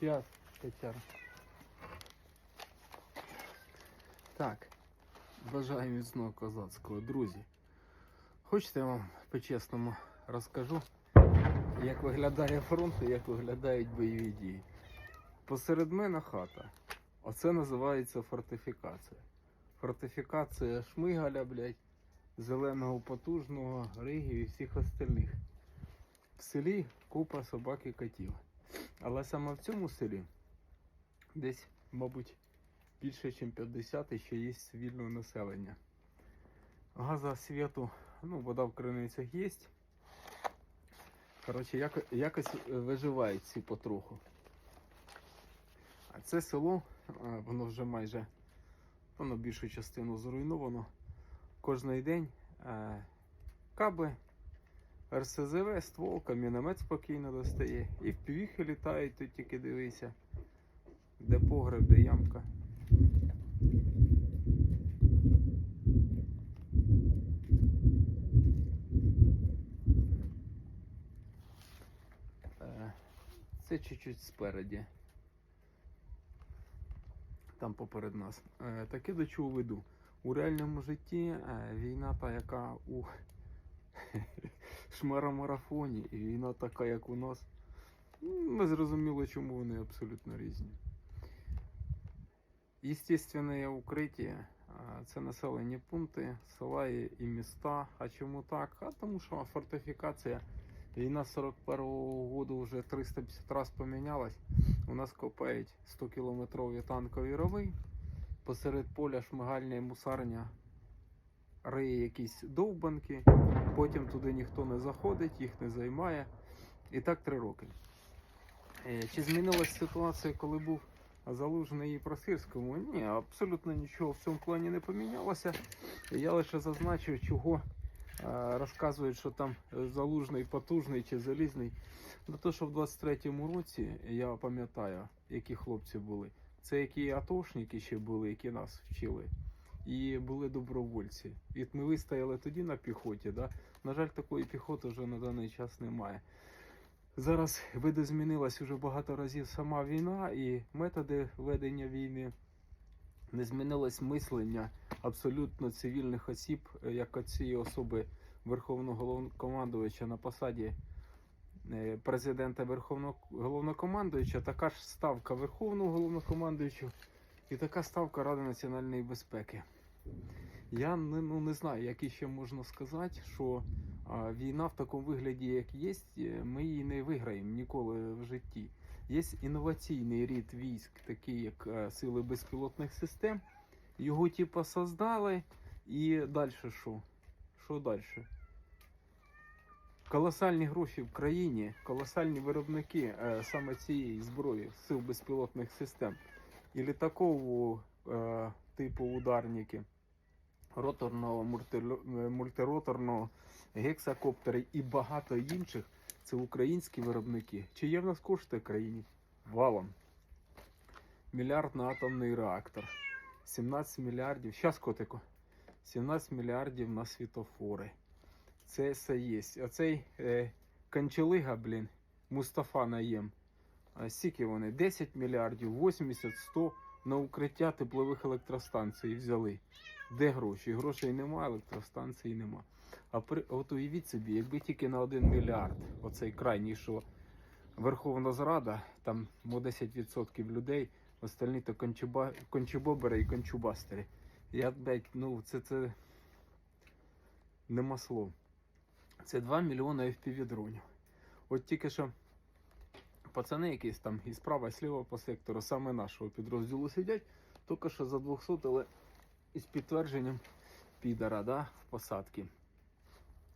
Щас, Тетяна. Так, бажаю міцного козацького, друзі. Хочете я вам по-чесному розкажу, як виглядає фронт і як виглядають бойові дії. Посеред мене хата. Оце називається фортифікація. Фортифікація Шмигаля, блядь, зеленого потужного, Ригів і всіх остальних. В селі купа собак і котів. Але саме в цьому селі десь, мабуть, більше, ніж 50 ще є цивільного населення. Газа світу, ну, вода в криницях є. Коротше, як, якось виживають всі потроху. А це село, воно вже майже воно більшу частину зруйновано. Кожний день е, каби, РСЗВ, стволка, міномет спокійно достає. І в півіхи літають, тут тільки дивися. Де погреб, де ямка. Е, Це чуть-чуть спереді. Там поперед нас. Е, Таке до чого веду. У реальному житті е, війна та, яка у шмарамарафоні, і війна така, як у нас. Ми зрозуміли, чому вони абсолютно різні. Естественне укриття це населені пункти, села і міста. А чому так? А тому що фортифікація війна з 41-го року вже 350 разів помінялась. У нас копають 100-кілометрові танкові рови. Посеред поля шмигальня і мусарня риє якісь довбанки, потім туди ніхто не заходить, їх не займає. І так три роки. Е, Чи змінилася ситуація, коли був залужений і про Сирському? Ні, абсолютно нічого в цьому плані не помінялося. Я лише зазначив, чого е, розказують, що там залужний потужний чи залізний. На те, що в 23-му році я пам'ятаю, які хлопці були. Це які атошники ще були, які нас вчили. І були добровольці. І ми вистояли тоді на піхоті. Да? На жаль, такої піхоти вже на даний час немає. Зараз видозмінилась уже багато разів сама війна і методи ведення війни. Не змінилось мислення абсолютно цивільних осіб, е, як оці особи Верховного головнокомандувача на посаді е, президента Верховного головнокомандуюча, така ж ставка Верховного головнокомандуючого і така ставка Ради національної безпеки. Я не, ну, не знаю, як іще можна сказати, що а, війна в такому вигляді, як є, ми її не виграємо ніколи в житті. Є інноваційний рід військ, такий як е, сили безпілотних систем. Його типу создали. І далі що? Що далі? Колосальні гроші в країні, колосальні виробники е, саме цієї зброї, сил безпілотних систем і літакового е, типу ударники, роторного, е, мультироторного, гексакоптери і багато інших. Це українські виробники. Чи є в нас кошти країні? Валом. Мільярд на атомний реактор. 17 мільярдів. Щас, котику. 17 мільярдів на світофори. Це все є. Оцей е, канчелига, блін, Мустафа Наєм. Скільки вони? 10 мільярдів, 80, 100 на укриття теплових електростанцій взяли. Де гроші? Грошей немає, електростанцій нема. А при от уявіть собі, якби тільки на 1 мільярд, оцей крайній, що Верховна Зрада, там мо 10% людей, остальні то кончуба, кончубобери і кончубастери. Я, блядь, ну це це нема слов. Це 2 мільйони FPV дронів. От тільки що пацани якісь там і справа, і сліва по сектору, саме нашого підрозділу сидять, тільки що за 200, але із підтвердженням підара, да, в посадки.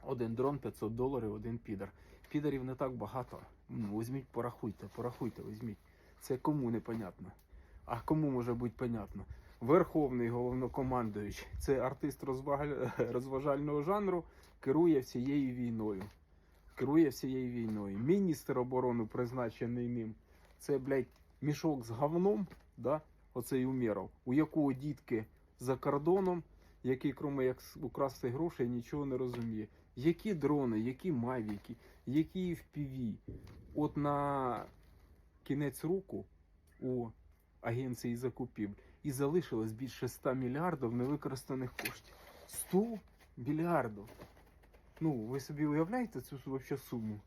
Один дрон 500 доларів, один підар. Підарів не так багато. Ну, візьміть, порахуйте, порахуйте, візьміть. Це кому непонятно. А кому може бути понятно? Верховний головнокомандуючий, це артист розвагаль- розважального жанру, керує всією війною. Керує всією війною. Міністр оборони, призначений ним, це, блядь, мішок з говном, да? оцей Умєров, у якого дітки за кордоном, який, крім як украсти грошей, нічого не розуміє. Які дрони, які мавіки, які FPV. От на кінець року у агенції закупівель. І залишилось більше 100 мільярдів невикористаних коштів. 100 мільярдів. Ну, ви собі уявляєте цю вообще суму?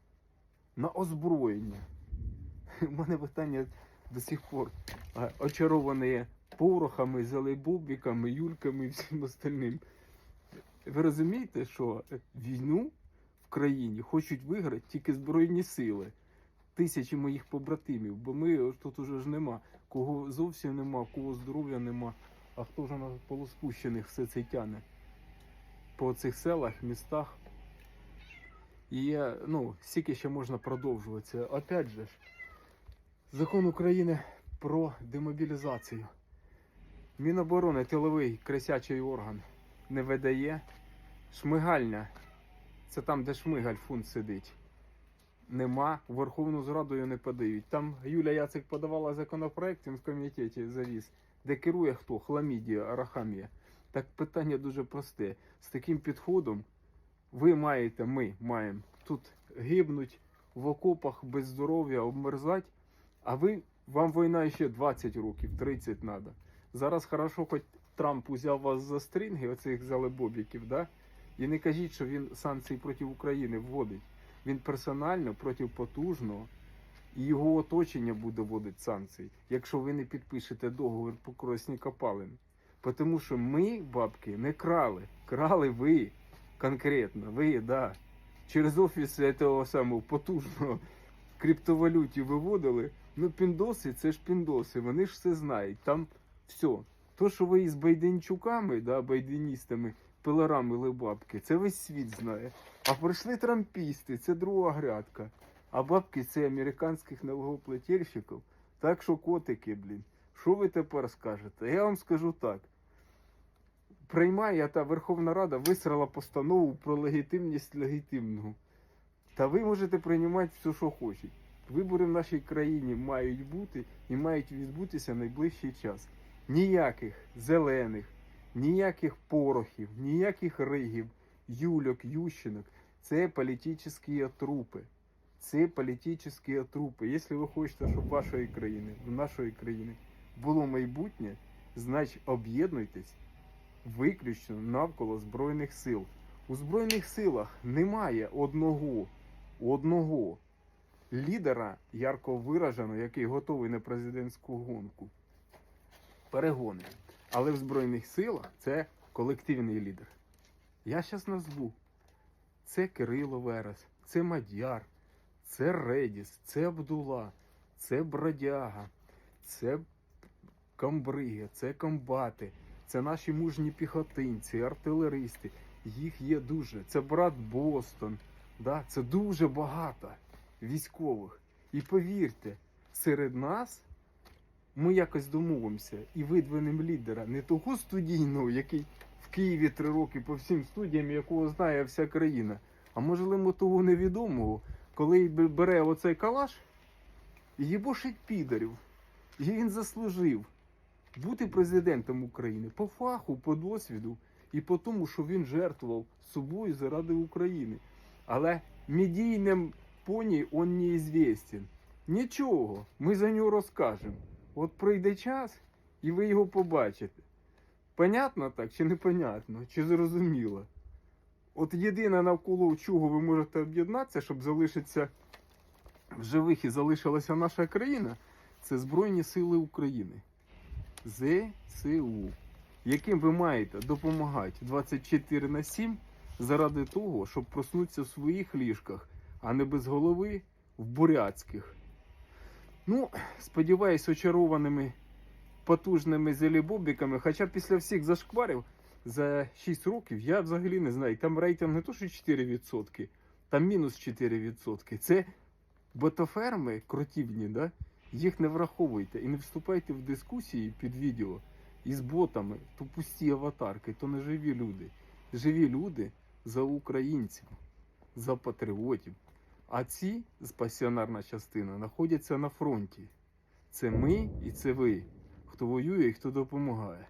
На озброєння. У мене питання до сих пор а, очаровані порохами, зелейбобіками, юльками і всім остальним. Ви розумієте, що війну в країні хочуть виграти тільки Збройні сили. Тисячі моїх побратимів, бо ми тут уже ж нема. Кого зовсім нема, кого здоров'я нема, а хто вже на полуспущених все це тяне по цих селах, містах. І ну, стільки ще можна продовжуватися. Опять же закон України про демобілізацію. Міноборони, тиловий крисячий орган не видає. Шмигальня. Це там, де шмигаль фунт сидить. Нема. Верховну його не подають. Там Юля Яцик подавала законопроект, він в комітеті завіз, де керує хто? Хламідія, Арахамія. Так питання дуже просте. З таким підходом ви маєте, ми маємо тут гибнуть в окопах без здоров'я, обмерзать, а ви, вам війна ще 20 років, 30 треба. Зараз хорошо, хоч Трамп узяв вас за стрінги, оцих залебобіків, да? і не кажіть, що він санкції проти України вводить. Він персонально проти потужного і його оточення буде вводити санкції, якщо ви не підпишете договір по кросні копалин. Тому що ми, бабки, не крали. Крали ви конкретно, ви, да. Через офіс цього самого потужного криптовалюті виводили. Ну, піндоси, це ж піндоси, вони ж все знають. Там все. То, що ви із байденчуками, да, байденістами, пилорами лебабки, це весь світ знає. А прийшли трампісти, це друга грядка. А бабки це американських налогоплательщиків. Так що котики, блін. Що ви тепер скажете? Я вам скажу так. Приймає та Верховна Рада висрала постанову про легітимність легітимного. Та ви можете приймати все, що хочете. Вибори в нашій країні мають бути і мають відбутися найближчий час. Ніяких зелених, ніяких порохів, ніяких ригів, юльок, ющинок. Це політичні трупи. Це політичні трупи. Якщо ви хочете, щоб вашої країни, в нашої країни було майбутнє, значить об'єднуйтесь виключно навколо Збройних сил. У Збройних силах немає одного, одного лідера ярко вираженого, який готовий на президентську гонку. Перегони. Але в Збройних силах це колективний лідер. Я зараз назву. Це Кирило Верес, це Мадяр, це Редіс, це Абдула, це Бродяга, це Камбриги, це комбати, це наші мужні піхотинці, артилеристи. Їх є дуже. Це брат Бостон. Да? Це дуже багато військових. І повірте, серед нас ми якось домовимося і видвинемо лідера не того студійного, який в Києві три роки по всім студіям, якого знає вся країна, а можливо того невідомого, коли бере оцей калаш і їбошить підарів. І він заслужив бути президентом України по фаху, по досвіду і по тому, що він жертвував собою заради України. Але медійним поні он неізвістен. Нічого, ми за нього розкажемо. От прийде час, і ви його побачите. Понятно так чи непонятно, чи зрозуміло? От єдине навколо чого ви можете об'єднатися, щоб залишитися в живих і залишилася наша країна, це Збройні Сили України. ЗСУ, яким ви маєте допомагати 24 на 7 заради того, щоб проснутися в своїх ліжках, а не без голови в бурятських. Ну, сподіваюсь, очарованими потужними зелібобіками, хоча після всіх зашкварів за 6 років я взагалі не знаю. Там рейтинг не то, що 4%, там мінус 4%. Це ботоферми кротівні, да? Їх не враховуйте і не вступайте в дискусії під відео із ботами, то пусті аватарки, то не живі люди. Живі люди за українців, за патріотів. А ці пасіонарна частина знаходяться на фронті. Це ми і це ви, хто воює і хто допомагає.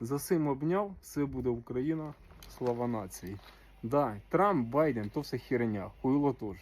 За цим обняв, все буде Україна, слава нації. Да, Трамп, Байден, то все херня, хуйло теж.